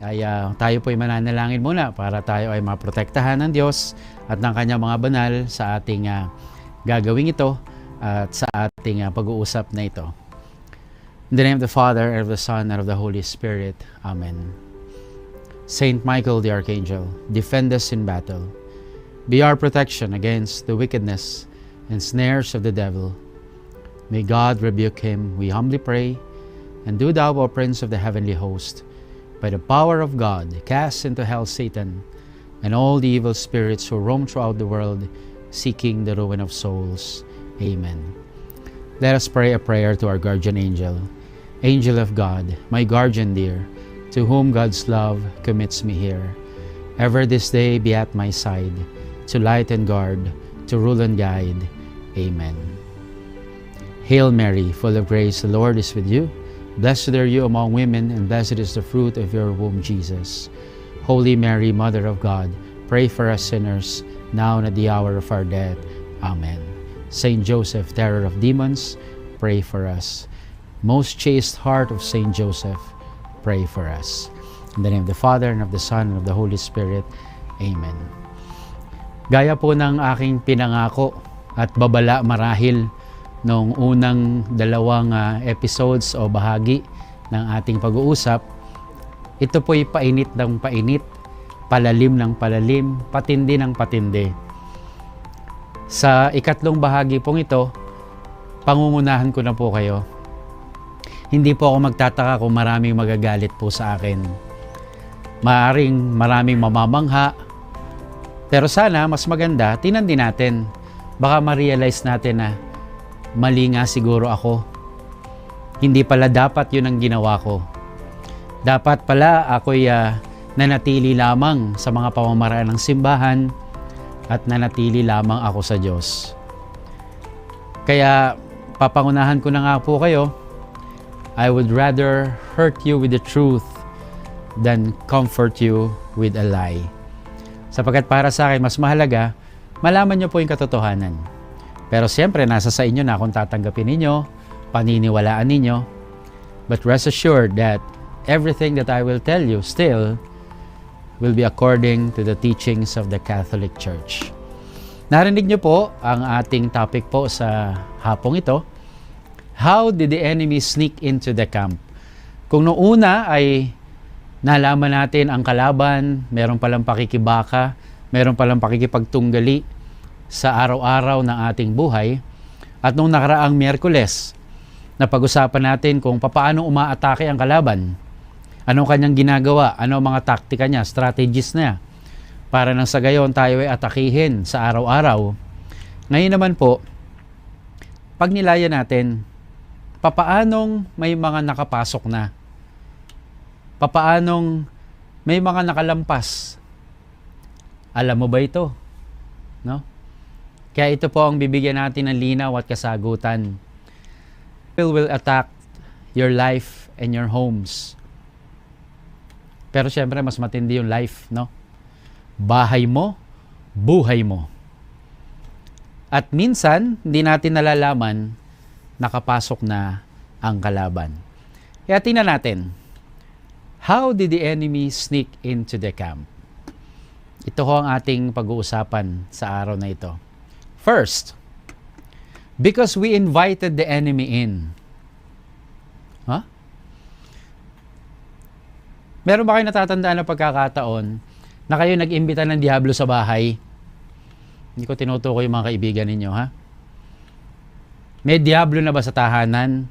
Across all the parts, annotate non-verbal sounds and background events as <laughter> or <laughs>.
ay ah, tayo po ay mananalangin muna para tayo ay maprotektahan ng Diyos at ng kanyang mga banal sa ating ah, gagawing ito at sa ating ah, pag-uusap na ito. In the name of the Father, and of the Son, and of the Holy Spirit. Amen. Saint Michael the Archangel, defend us in battle. Be our protection against the wickedness and snares of the devil. May God rebuke him, we humbly pray. And do thou, O Prince of the heavenly host, by the power of God, cast into hell Satan and all the evil spirits who roam throughout the world, seeking the ruin of souls. Amen. Let us pray a prayer to our guardian angel. Angel of God, my guardian dear, to whom God's love commits me here. Ever this day be at my side, to light and guard, to rule and guide. Amen. Hail Mary, full of grace, the Lord is with you. Blessed are you among women, and blessed is the fruit of your womb, Jesus. Holy Mary, Mother of God, pray for us sinners, now and at the hour of our death. Amen. Saint Joseph, terror of demons, pray for us. Most chaste heart of Saint Joseph, pray for us. In the name of the Father, and of the Son, and of the Holy Spirit. Amen. Gaya po ng aking pinangako at babala marahil nung unang dalawang ah, episodes o bahagi ng ating pag-uusap, ito po'y painit ng painit, palalim ng palalim, patindi ng patindi. Sa ikatlong bahagi pong ito, pangungunahan ko na po kayo. Hindi po ako magtataka kung maraming magagalit po sa akin. Maaring maraming mamamangha, pero sana mas maganda, tinan din natin. Baka ma-realize natin na mali nga siguro ako. Hindi pala dapat yun ang ginawa ko. Dapat pala ako'y ah, nanatili lamang sa mga pamamaraan ng simbahan at nanatili lamang ako sa Diyos. Kaya papangunahan ko na nga po kayo, I would rather hurt you with the truth than comfort you with a lie. Sapagkat para sa akin, mas mahalaga, malaman nyo po yung katotohanan. Pero siyempre, nasa sa inyo na kung tatanggapin ninyo, paniniwalaan ninyo. But rest assured that everything that I will tell you still will be according to the teachings of the Catholic Church. Narinig nyo po ang ating topic po sa hapong ito. How did the enemy sneak into the camp? Kung noong ay nalaman natin ang kalaban, meron palang pakikibaka, meron palang pakikipagtunggali sa araw-araw ng ating buhay. At nung nakaraang Miyerkules, napag-usapan natin kung paano umaatake ang kalaban. Anong kanyang ginagawa? Ano mga taktika niya, strategies niya? Para nang sa gayon tayo ay atakihin sa araw-araw. Ngayon naman po, pag nilaya natin, papaanong may mga nakapasok na? Papaanong may mga nakalampas? Alam mo ba ito? No? Kaya ito po ang bibigyan natin ng linaw at kasagutan. Will will attack your life and your homes. Pero syempre mas matindi yung life, no? Bahay mo, buhay mo. At minsan, hindi natin nalalaman, nakapasok na ang kalaban. Kaya tingnan natin, how did the enemy sneak into the camp? Ito ho ang ating pag-uusapan sa araw na ito. First, because we invited the enemy in. Ha? Meron ba kayo natatandaan na pagkakataon na kayo nag-imbita ng Diablo sa bahay? Hindi ko tinutukoy yung mga kaibigan ninyo, ha? May Diablo na ba sa tahanan?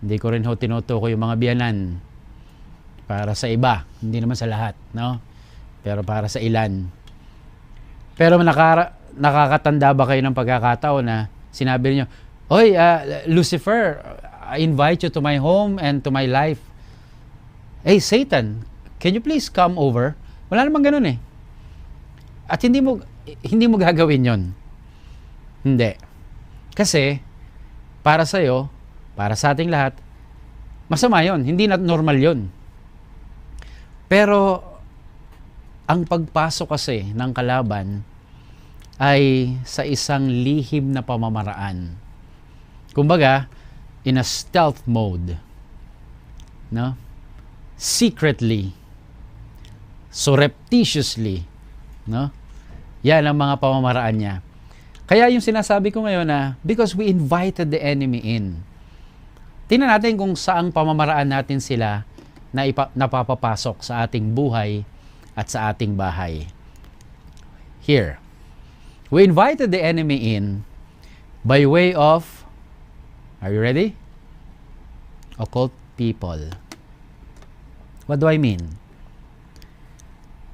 Hindi ko rin ho tinutukoy yung mga biyanan. Para sa iba, hindi naman sa lahat, no? Pero para sa ilan. Pero nakara- nakakatanda ba kayo ng pagkakataon na sinabi niyo, Oy, ah, Lucifer, I invite you to my home and to my life. Hey, Satan, can you please come over? Wala namang ganun eh. At hindi mo hindi mo gagawin 'yon. Hindi. Kasi para sa iyo, para sa ating lahat, masama 'yon, hindi na normal 'yon. Pero ang pagpasok kasi ng kalaban ay sa isang lihim na pamamaraan. Kumbaga, in a stealth mode. No? secretly, surreptitiously, no? Yan ang mga pamamaraan niya. Kaya yung sinasabi ko ngayon na because we invited the enemy in. Tingnan natin kung saang pamamaraan natin sila na ipa- napapapasok sa ating buhay at sa ating bahay. Here, we invited the enemy in by way of, are you ready? Occult people. What do I mean?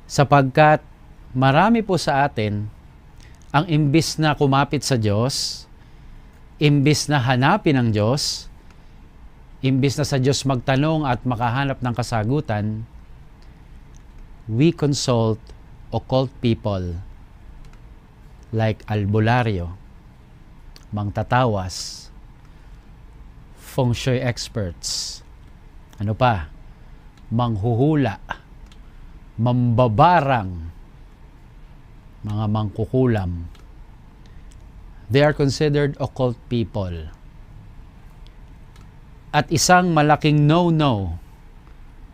Sapagkat marami po sa atin ang imbis na kumapit sa Diyos, imbis na hanapin ang Diyos, imbis na sa Diyos magtanong at makahanap ng kasagutan, we consult occult people like albularyo, mangtatawas, feng shui experts, ano pa, manghuhula, mambabarang, mga mangkukulam. They are considered occult people. At isang malaking no-no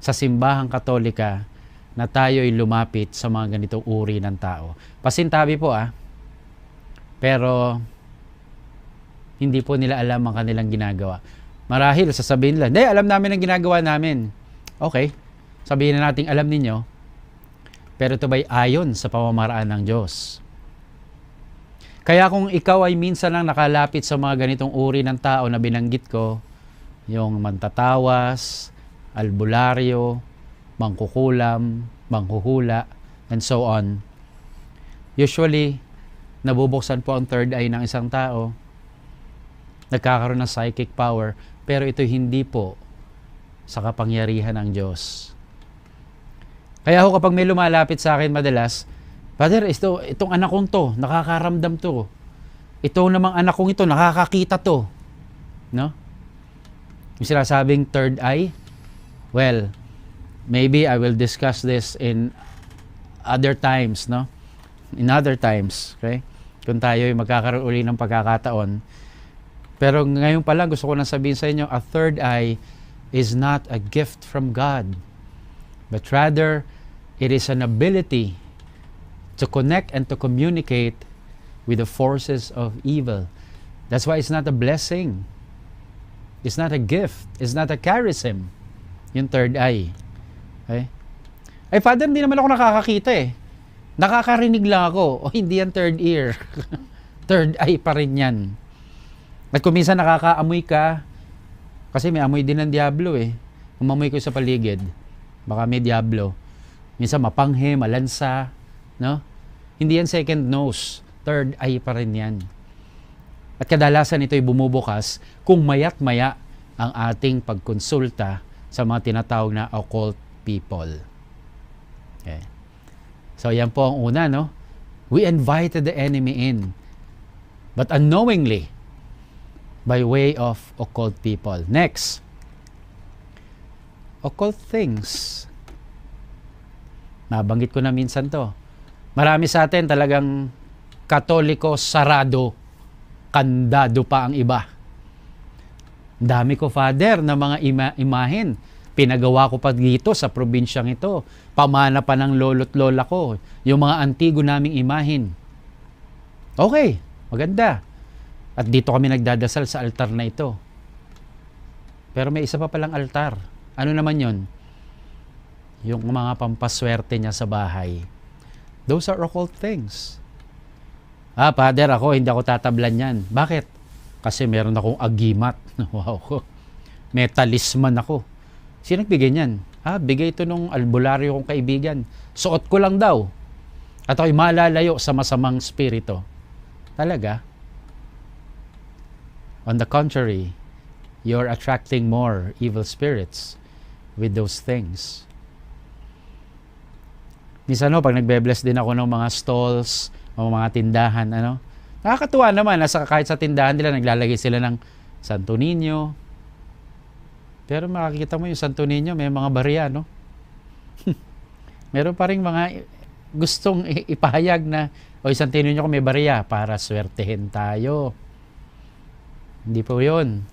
sa simbahang katolika na tayo'y lumapit sa mga ganitong uri ng tao. Pasintabi po ah. Pero hindi po nila alam ang kanilang ginagawa. Marahil sasabihin nila, hindi, alam namin ang ginagawa namin. Okay, sabihin na natin alam ninyo, pero ito ba'y ayon sa pamamaraan ng Diyos? Kaya kung ikaw ay minsan lang nakalapit sa mga ganitong uri ng tao na binanggit ko, yung mantatawas, albularyo, mangkukulam, manghuhula, and so on, usually, nabubuksan po ang third eye ng isang tao, nagkakaroon ng psychic power, pero ito hindi po sa kapangyarihan ng Diyos. Kaya ako kapag may lumalapit sa akin madalas, Father, ito, itong anak kong to, nakakaramdam to. Ito namang anak kong ito, nakakakita to. No? Yung sinasabing third eye, well, maybe I will discuss this in other times, no? In other times, okay? Kung tayo ay magkakaroon uli ng pagkakataon. Pero ngayon pa lang, gusto ko nang sabihin sa inyo, a third eye is not a gift from God but rather it is an ability to connect and to communicate with the forces of evil. That's why it's not a blessing. It's not a gift. It's not a charism. Yung third eye. Okay? Ay, Father, hindi naman ako nakakakita eh. Nakakarinig lang ako. O, <laughs> hindi yan third ear. third eye pa rin yan. At kung minsan nakakaamoy ka, kasi may amoy din ng Diablo eh. Umamoy ko sa paligid Baka may diablo. Minsan mapanghe, malansa, no? Hindi yan second nose. Third eye pa rin yan. At kadalasan ito'y bumubukas kung mayat maya ang ating pagkonsulta sa mga tinatawag na occult people. Okay. So yan po ang una, no? We invited the enemy in. But unknowingly, by way of occult people. Next, occult things. Nabanggit ko na minsan to. Marami sa atin talagang katoliko sarado, kandado pa ang iba. Dami ko, Father, na mga ima- imahin. Pinagawa ko pa dito sa probinsyang ito. Pamana pa ng lolo't lola ko. Yung mga antigo naming imahin. Okay, maganda. At dito kami nagdadasal sa altar na ito. Pero may isa pa palang altar ano naman yon? Yung mga pampaswerte niya sa bahay. Those are occult things. Ah, Father, ako, hindi ako tatablan yan. Bakit? Kasi meron akong agimat. <laughs> wow. May talisman ako. Sino nagbigay niyan? Ah, bigay ito nung albularyo kong kaibigan. Suot ko lang daw. At ako'y malalayo sa masamang spirito. Talaga? On the contrary, you're attracting more evil spirits with those things. Minsan no, pag nagbe-bless din ako ng mga stalls, o mga tindahan, ano, nakakatuwa naman, nasa, kahit sa tindahan nila, naglalagay sila ng Santo Niño. Pero makikita mo yung Santo Niño, may mga barya, no? <laughs> Meron pa rin mga gustong ipahayag na, o Santo Niño ko may barya para swertehin tayo. Hindi po yun.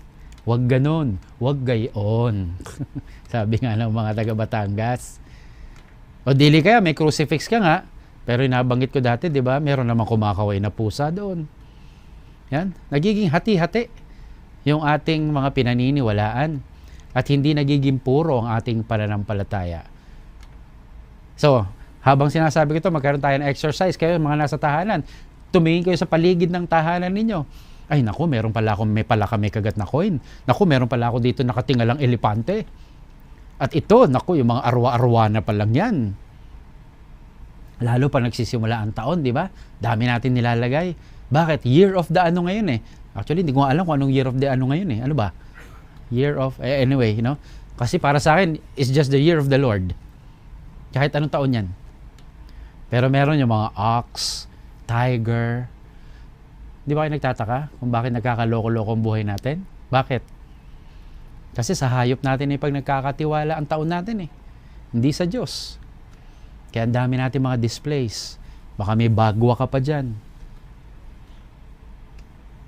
Huwag ganon. Huwag gayon. <laughs> Sabi nga ng mga taga Batangas. O dili kaya, may crucifix ka nga. Pero inabanggit ko dati, di ba? Meron namang kumakaway na pusa doon. Yan. Nagiging hati-hati yung ating mga pinaniniwalaan. At hindi nagiging puro ang ating pananampalataya. So, habang sinasabi ko ito, magkaroon tayo ng exercise. Kayo, mga nasa tahanan, tumingin kayo sa paligid ng tahanan ninyo. Ay, naku, meron pala akong may pala kami kagat na coin. Naku, meron pala ako dito nakatingalang elepante. At ito, naku, yung mga arwa-arwa na pa lang yan. Lalo pa nagsisimula ang taon, di ba? Dami natin nilalagay. Bakit? Year of the ano ngayon eh. Actually, hindi ko alam kung anong year of the ano ngayon eh. Ano ba? Year of, eh, anyway, you know? Kasi para sa akin, it's just the year of the Lord. Kahit anong taon yan. Pero meron yung mga ox, tiger. Di ba kayo nagtataka kung bakit nagkakaloko-loko ang buhay natin? Bakit? Kasi sa hayop natin ay pag nagkakatiwala ang taon natin eh. Hindi sa Diyos. Kaya ang dami natin mga displays. Baka may bagwa ka pa dyan.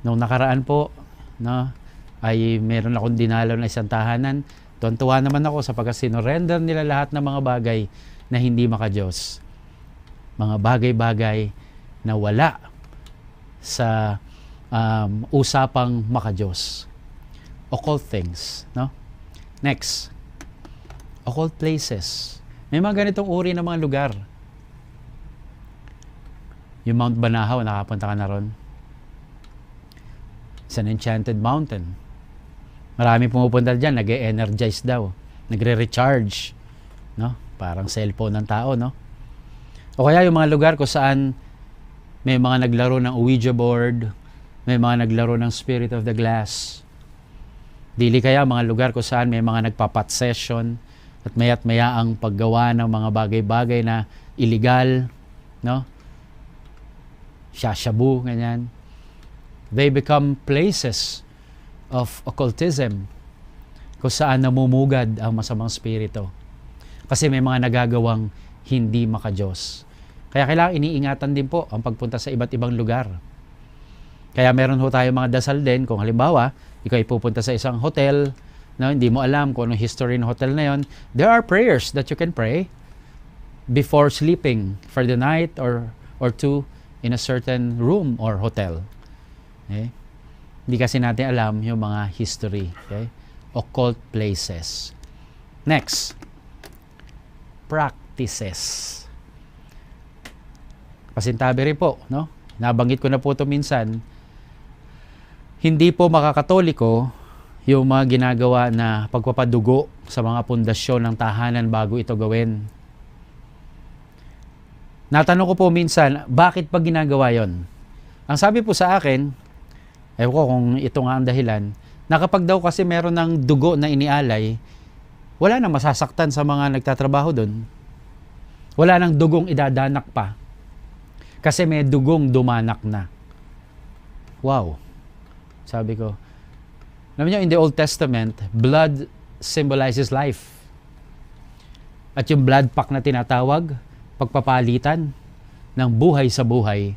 Nung nakaraan po, no, ay meron akong dinalaw na isang tahanan. Tuwan-tuwa naman ako sapagkat sinorender nila lahat ng mga bagay na hindi makajos. Mga bagay-bagay na wala sa um, usapang makajos. Occult things. No? Next. Occult places. May mga ganitong uri ng mga lugar. Yung Mount Banahaw, nakapunta ka na ron. It's an enchanted mountain. Marami pumupunta dyan, nag-energize daw. Nagre-recharge. No? Parang cellphone ng tao, no? O kaya yung mga lugar kung saan may mga naglaro ng Ouija board, may mga naglaro ng Spirit of the Glass. Dili kaya mga lugar kung saan may mga nagpapat session at mayat maya ang paggawa ng mga bagay-bagay na illegal, no? Shashabu, ganyan. They become places of occultism kung saan namumugad ang masamang spirito. Kasi may mga nagagawang hindi makajos. Kaya kailangan iniingatan din po ang pagpunta sa iba't ibang lugar. Kaya meron ho tayo mga dasal din kung halimbawa, ikaw ay pupunta sa isang hotel, no, hindi mo alam kung anong history ng hotel na yon, there are prayers that you can pray before sleeping for the night or or two in a certain room or hotel. Okay? Hindi kasi natin alam yung mga history. Okay? Occult places. Next. Practices. Pasintabi rin po, no? Nabanggit ko na po ito minsan. Hindi po makakatoliko yung mga ginagawa na pagpapadugo sa mga pundasyon ng tahanan bago ito gawin. Natanong ko po minsan, bakit pa ginagawa yon? Ang sabi po sa akin, ewan ko kung ito nga ang dahilan, na daw kasi meron ng dugo na inialay, wala nang masasaktan sa mga nagtatrabaho doon. Wala nang dugong idadanak pa. Kasi may dugong dumanak na. Wow. Sabi ko. Alam niyo, in the Old Testament, blood symbolizes life. At yung blood pack na tinatawag, pagpapalitan ng buhay sa buhay.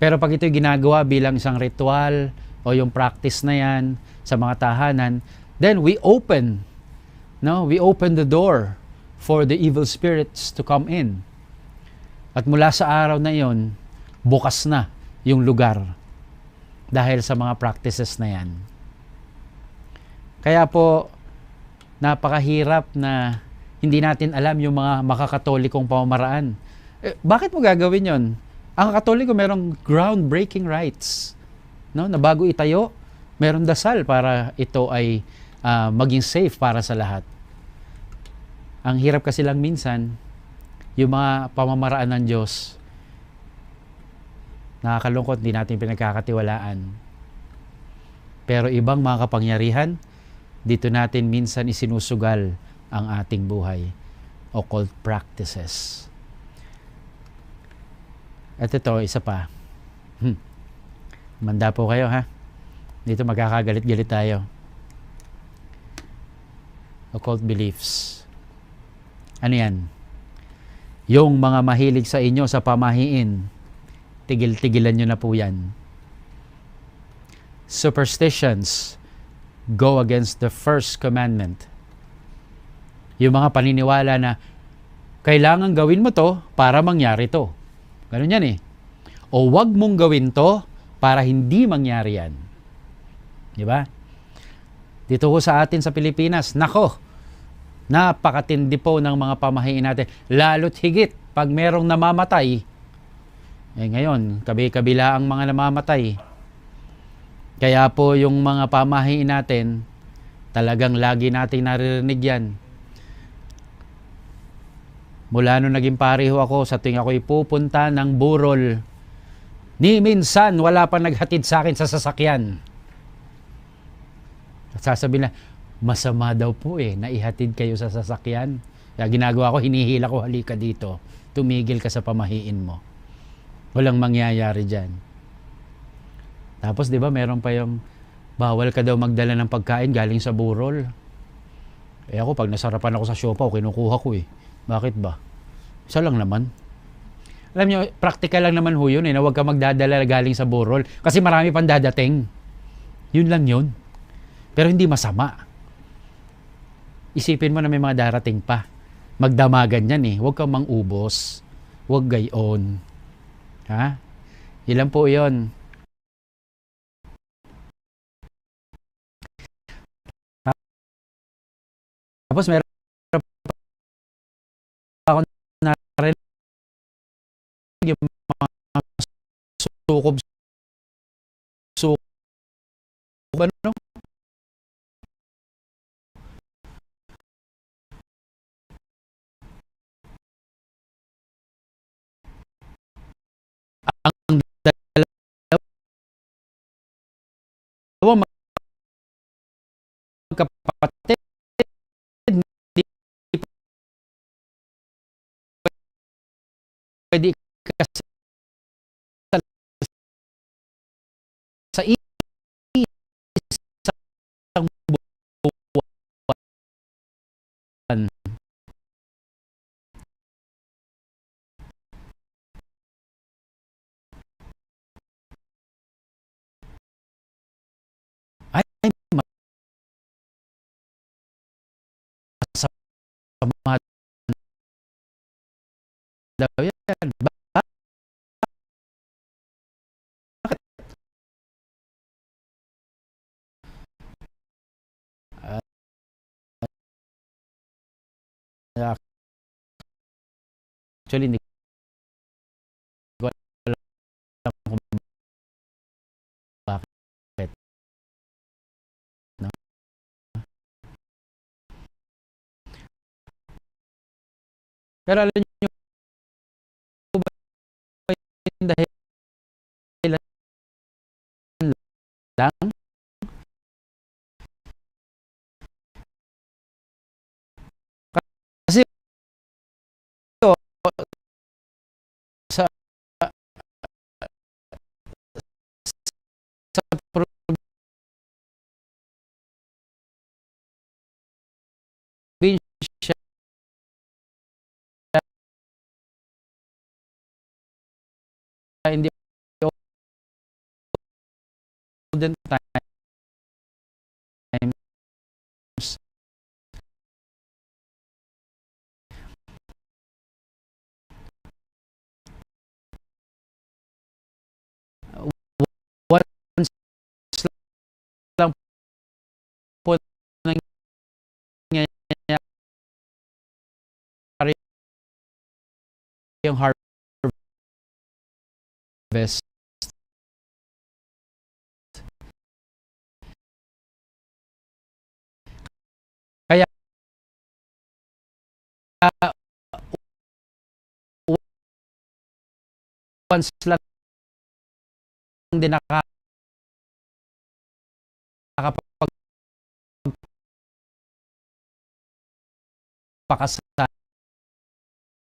Pero pag ito ginagawa bilang isang ritual o yung practice na yan sa mga tahanan, then we open, no? We open the door for the evil spirits to come in. At mula sa araw na yon, bukas na yung lugar dahil sa mga practices na yan. Kaya po, napakahirap na hindi natin alam yung mga makakatolikong pamamaraan. Eh, bakit mo gagawin yon? Ang katoliko merong groundbreaking rights. No? Na bago itayo, meron dasal para ito ay uh, maging safe para sa lahat. Ang hirap kasi lang minsan, yung mga pamamaraan ng Diyos, nakakalungkot, hindi natin pinagkakatiwalaan. Pero ibang mga kapangyarihan, dito natin minsan isinusugal ang ating buhay. Occult practices. At ito, isa pa. Hmm. Manda po kayo ha. Dito magkakagalit-galit tayo. Occult beliefs. Ano yan? Yung mga mahilig sa inyo sa pamahiin, tigil-tigilan nyo na po yan. superstitions go against the first commandment. Yung mga paniniwala na kailangan gawin mo to para mangyari to. Ganun yan eh. O wag mong gawin to para hindi mangyari yan. Di ba? Dito ko sa atin sa Pilipinas, nako, napakatindi po ng mga pamahiin natin. Lalo't higit pag merong namamatay. Eh ngayon, kabi-kabila ang mga namamatay. Kaya po yung mga pamahiin natin, talagang lagi nating naririnig yan. Mula nung naging pareho ako, sa tuwing ako'y pupunta ng burol, ni minsan wala pa naghatid sa akin sa sasakyan. At sasabihin na, masama daw po eh, naihatid kayo sa sasakyan. Kaya ginagawa ko, hinihila ko, halika dito. Tumigil ka sa pamahiin mo. Walang mangyayari dyan. Tapos, di ba, meron pa yung bawal ka daw magdala ng pagkain galing sa burol. Eh ako, pag nasarapan ako sa siopaw, kinukuha ko eh. Bakit ba? Isa lang naman. Alam nyo, practical lang naman ho yun eh, na huwag ka magdadala galing sa burol. Kasi marami pang dadating. Yun lang yun. Pero hindi masama. Isipin mo na may mga darating pa. Magdamagan yan eh. Huwag kang mangubos. Huwag gayon. Ha? Ilan po yon. Tapos meron ano? Ang dalawa magkapatid pwede kasi daw yan. Ba- Bakit? Ah, Actually, hindi ko alam kung bakit. No? Pero alam hindi olden times. Once lang po nangyayari yung harvest uh, once lang din naka nakapag